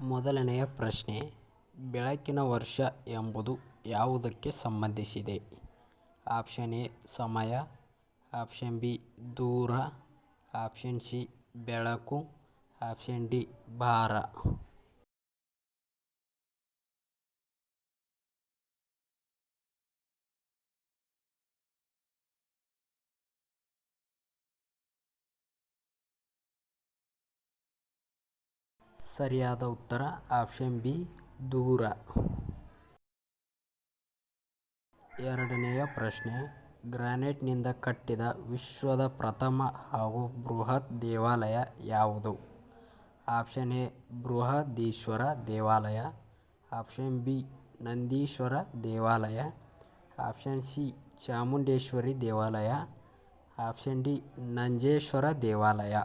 ಮೊದಲನೆಯ ಪ್ರಶ್ನೆ, ಬೆಳಕಿನ ವರ್ಷ ಎಂಬುದು ಯಾವುದಕ್ಕೆ ಸಂಬಂಧಿಸಿದೆ? ಆಪ್ಷನ್ ಎ, ಸಮಯ. ಆಪ್ಷನ್ ಬಿ, ದೂರ. ಆಪ್ಷನ್ ಸಿ, ಬೆಳಕು. ಆಪ್ಷನ್ ಡಿ, ಭಾರ. ಸರಿಯಾದ ಉತ್ತರ, ಆಪ್ಷನ್ ಬಿ, ದೂರ. ಎರಡನೆಯ ಪ್ರಶ್ನೆ, ಗ್ರಾನೈಟ್ನಿಂದ ಕಟ್ಟಿದ ವಿಶ್ವದ ಪ್ರಥಮ ಹಾಗೂ ಬೃಹತ್ ದೇವಾಲಯ ಯಾವುದು? ಆಪ್ಷನ್ ಎ, ಬೃಹದೀಶ್ವರ ದೇವಾಲಯ. ಆಪ್ಷನ್ ಬಿ, ನಂದೀಶ್ವರ ದೇವಾಲಯ. ಆಪ್ಷನ್ ಸಿ, ಚಾಮುಂಡೇಶ್ವರಿ ದೇವಾಲಯ. ಆಪ್ಷನ್ ಡಿ, ನಂಜೇಶ್ವರ ದೇವಾಲಯ.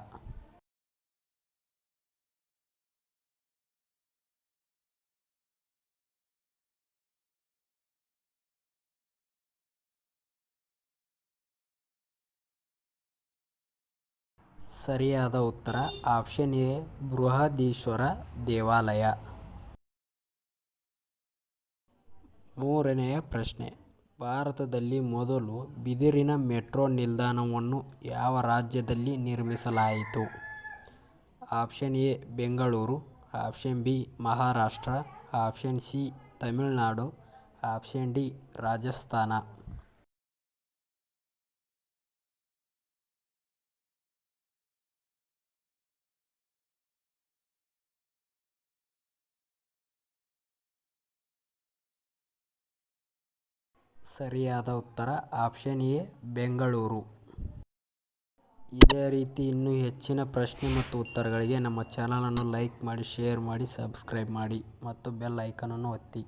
ಸರಿಯಾದ ಉತ್ತರ, ಆಪ್ಷನ್ ಎ, ಬೃಹದೀಶ್ವರ ದೇವಾಲಯ. ಮೂರನೆಯ ಪ್ರಶ್ನೆ. ಭಾರತದಲ್ಲಿ ಮೊದಲು ಬಿದಿರಿನ ಮೆಟ್ರೋ ನಿಲ್ದಾಣವನ್ನು ಯಾವ ರಾಜ್ಯದಲ್ಲಿ ನಿರ್ಮಿಸಲಾಯಿತು? Option A, Bengaluru, option B, Maharashtra, option C, Tamil Nadu, option D, Rajasthan. ಸರಿಯಾದ ಉತ್ತರ ಆಪ್ಷನ್ ಎ, ಬೆಂಗಳೂರು. ಇದೇ ರೀತಿ ಇನ್ನೂ ಹೆಚ್ಚಿನ ಪ್ರಶ್ನೆ ಮತ್ತು ಉತ್ತರಗಳಿಗೆ ನಮ್ಮ ಚಾನಲನ್ನು ಲೈಕ್ ಮಾಡಿ, ಶೇರ್ ಮಾಡಿ, ಸಬ್ಸ್ಕ್ರೈಬ್ ಮಾಡಿ ಮತ್ತು ಬೆಲ್ ಐಕಾನನ್ನು ಒತ್ತಿ.